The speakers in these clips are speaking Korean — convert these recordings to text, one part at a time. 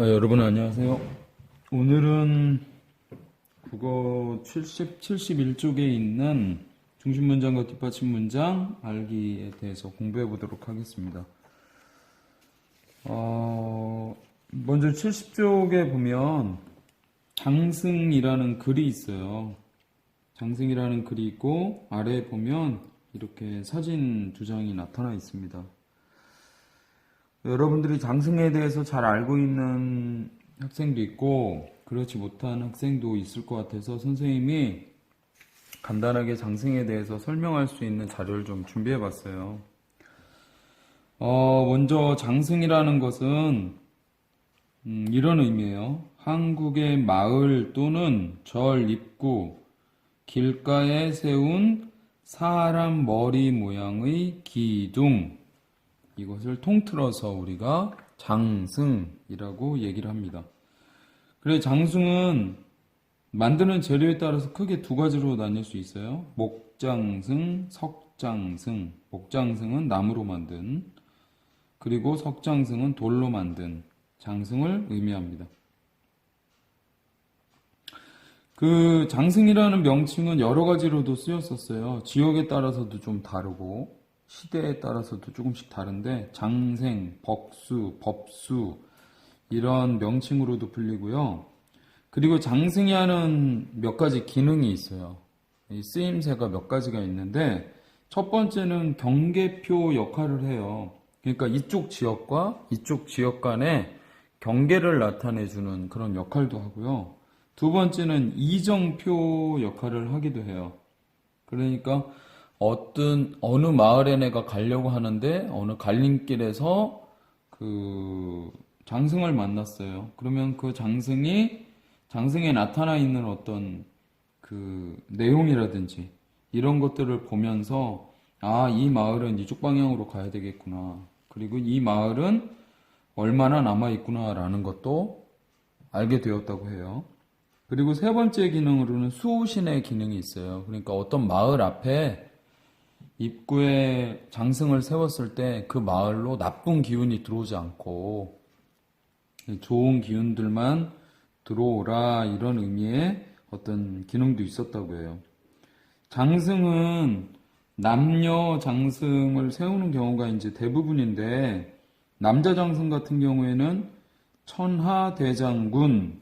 아, 여러분 안녕하세요. 오늘은 국어 70, 71쪽에 있는 중심 문장과 뒷받침 문장 알기에 대해서 공부해 보도록 하겠습니다. 어, 먼저 70쪽에 보면 장승이라는 글이 있어요. 장승이라는 글이 있고 아래에 보면 이렇게 사진 두 장이 나타나 있습니다. 여러분들이 장승에 대해서 잘 알고 있는 학생도 있고 그렇지 못한 학생도 있을 것 같아서 선생님이 간단하게 장승에 대해서 설명할 수 있는 자료를 좀 준비해 봤어요. 어, 먼저 장승이라는 것은 음, 이런 의미예요. 한국의 마을 또는 절 입구, 길가에 세운 사람 머리 모양의 기둥, 이것을 통틀어서 우리가 장승이라고 얘기를 합니다. 그래 장승은 만드는 재료에 따라서 크게 두 가지로 나뉠 수 있어요. 목장승, 석장승. 목장승은 나무로 만든 그리고 석장승은 돌로 만든 장승을 의미합니다. 그 장승이라는 명칭은 여러 가지로도 쓰였었어요. 지역에 따라서도 좀 다르고 시대에 따라서도 조금씩 다른데 장생, 벅수, 법수 이런 명칭으로도 불리고요. 그리고 장승이 하는 몇 가지 기능이 있어요. 이 쓰임새가 몇 가지가 있는데 첫 번째는 경계표 역할을 해요. 그러니까 이쪽 지역과 이쪽 지역 간의 경계를 나타내 주는 그런 역할도 하고요. 두 번째는 이정표 역할을 하기도 해요. 그러니까 어떤 어느 마을에 내가 가려고 하는데 어느 갈림길에서 그 장승을 만났어요. 그러면 그 장승이 장승에 나타나 있는 어떤 그 내용이라든지 이런 것들을 보면서 아, 이 마을은 이쪽 방향으로 가야 되겠구나. 그리고 이 마을은 얼마나 남아 있구나라는 것도 알게 되었다고 해요. 그리고 세 번째 기능으로는 수호신의 기능이 있어요. 그러니까 어떤 마을 앞에 입구에 장승을 세웠을 때 그 마을로 나쁜 기운이 들어오지 않고 좋은 기운들만 들어오라 이런 의미의 어떤 기능도 있었다고 해요. 장승은 남녀 장승을 세우는 경우가 이제 대부분인데 남자 장승 같은 경우에는 천하 대장군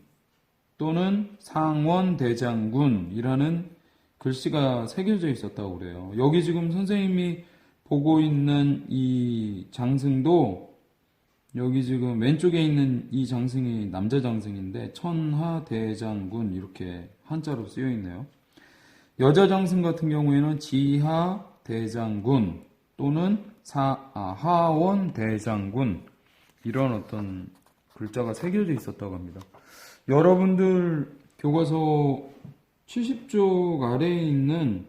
또는 상원 대장군이라는 글씨가 새겨져 있었다고 그래요. 여기 지금 선생님이 보고 있는 이 장승도 여기 지금 왼쪽에 있는 이 장승이 남자 장승인데 천하 대장군 이렇게 한자로 쓰여 있네요. 여자 장승 같은 경우에는 지하 대장군 또는 사, 아, 하원 대장군 이런 어떤 글자가 새겨져 있었다고 합니다. 여러분들 교과서 70쪽 아래에 있는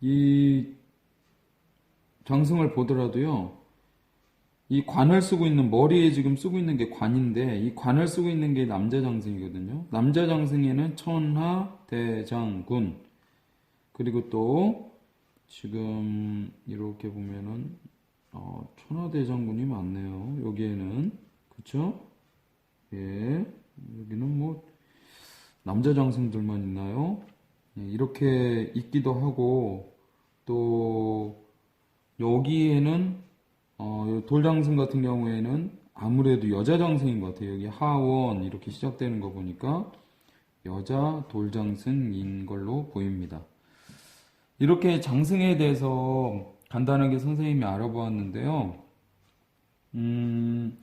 이 장승을 보더라도요, 이 관을 쓰고 있는, 머리에 지금 쓰고 있는 게 관인데, 이 관을 쓰고 있는 게 남자 장승이거든요. 남자 장승에는 천하 대장군, 그리고 또, 지금, 이렇게 보면은, 어, 천하 대장군이 많네요. 여기에는. 그쵸? 예. 남자 장승들만 있나요? 예, 이렇게 있기도 하고 또 여기에는 어, 돌장승 같은 경우에는 아무래도 여자 장승인 것 같아요. 여기 하원 이렇게 시작되는 거 보니까 여자 돌장승인 걸로 보입니다. 이렇게 장승에 대해서 간단하게 선생님이 알아보았는데요. 음,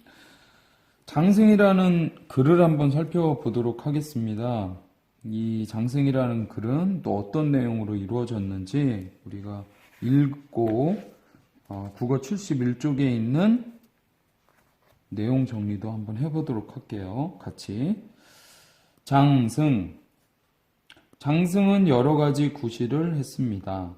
장승이라는 글을 한번 살펴보도록 하겠습니다. 이 장승이라는 글은 또 어떤 내용으로 이루어졌는지 우리가 읽고 어, 국어 71쪽에 있는 내용 정리도 한번 해보도록 할게요. 같이. 장승. 장승은 여러 가지 구실을 했습니다.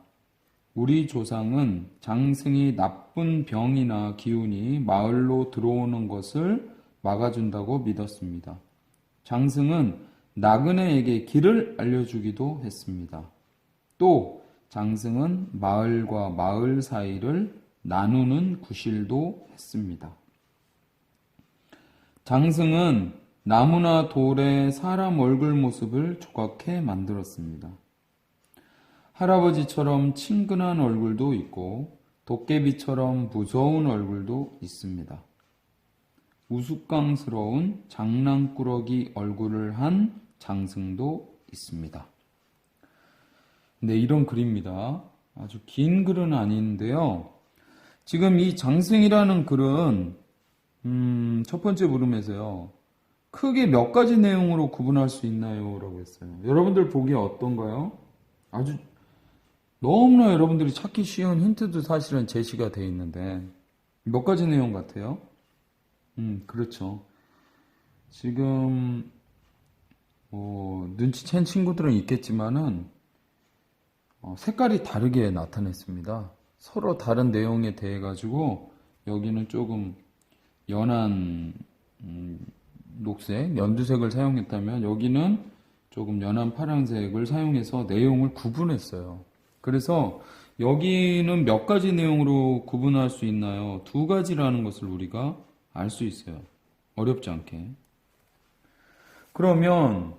우리 조상은 장승이 나쁜 병이나 기운이 마을로 들어오는 것을 막아준다고 믿었습니다. 장승은 나그네에게 길을 알려주기도 했습니다. 또 장승은 마을과 마을 사이를 나누는 구실도 했습니다. 장승은 나무나 돌에 사람 얼굴 모습을 조각해 만들었습니다. 할아버지처럼 친근한 얼굴도 있고 도깨비처럼 무서운 얼굴도 있습니다. 우스꽝스러운 장난꾸러기 얼굴을 한 장승도 있습니다. 네, 이런 글입니다. 아주 긴 글은 아닌데요. 지금 이 장승이라는 글은 음, 첫 번째 물음에서요. 크게 몇 가지 내용으로 구분할 수 있나요? 라고 했어요. 여러분들 보기에 어떤가요? 아주 너무나 여러분들이 찾기 쉬운 힌트도 사실은 제시가 되어 있는데 몇 가지 내용 같아요? 음, 그렇죠. 지금 뭐 눈치챈 친구들은 있겠지만은 어, 색깔이 다르게 나타냈습니다. 서로 다른 내용에 대해 가지고 여기는 조금 연한 음, 녹색, 연두색을 사용했다면 여기는 조금 연한 파란색을 사용해서 내용을 구분했어요. 그래서 여기는 몇 가지 내용으로 구분할 수 있나요? 두 가지라는 것을 우리가 알 수 있어요. 어렵지 않게. 그러면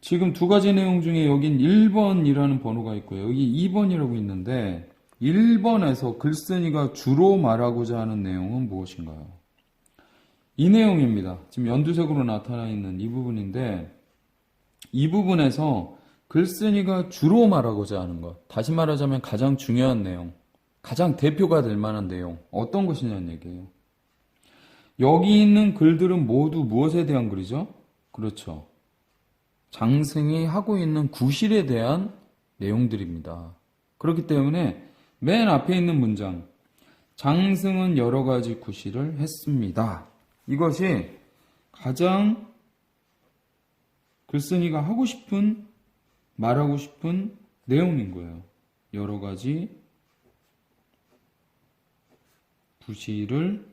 지금 두 가지 내용 중에 여긴 1번이라는 번호가 있고요. 여기 2번이라고 있는데 1번에서 글쓴이가 주로 말하고자 하는 내용은 무엇인가요? 이 내용입니다. 지금 연두색으로 나타나 있는 이 부분인데 이 부분에서 글쓴이가 주로 말하고자 하는 것, 다시 말하자면 가장 중요한 내용, 가장 대표가 될 만한 내용, 어떤 것이냐는 얘기예요. 여기 있는 글들은 모두 무엇에 대한 글이죠? 그렇죠. 장승이 하고 있는 구실에 대한 내용들입니다. 그렇기 때문에 맨 앞에 있는 문장, 장승은 여러 가지 구실을 했습니다. 이것이 가장 글쓴이가 하고 싶은, 말하고 싶은 내용인 거예요. 여러 가지 구실을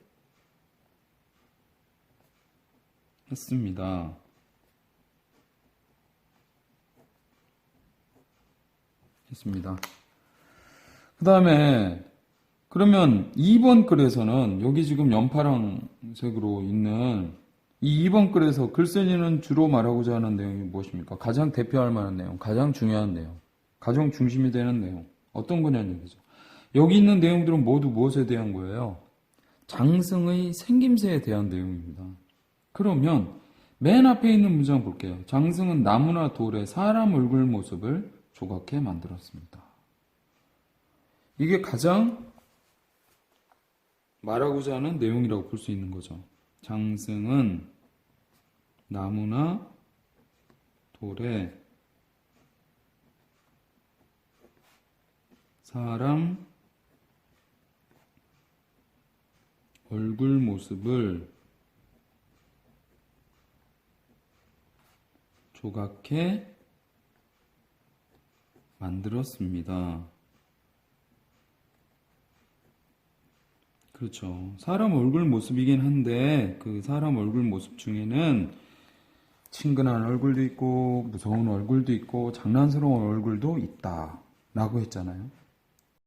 했습니다. 했습니다. 그 다음에 그러면 2번 글에서는 여기 지금 연파랑색으로 있는 이 2번 글에서 글쓴이는 주로 말하고자 하는 내용이 무엇입니까? 가장 대표할 만한 내용, 가장 중요한 내용, 가장 중심이 되는 내용 어떤 거냐는 얘기죠. 여기 있는 내용들은 모두 무엇에 대한 거예요? 장승의 생김새에 대한 내용입니다. 그러면 맨 앞에 있는 문장 볼게요. 장승은 나무나 돌에 사람 얼굴 모습을 조각해 만들었습니다. 이게 가장 말하고자 하는 내용이라고 볼 수 있는 거죠. 장승은 나무나 돌에 사람 얼굴 모습을 조각해 만들었습니다. 그렇죠. 사람 얼굴 모습이긴 한데 그 사람 얼굴 모습 중에는 친근한 얼굴도 있고 무서운 얼굴도 있고 장난스러운 얼굴도 있다 라고 했잖아요.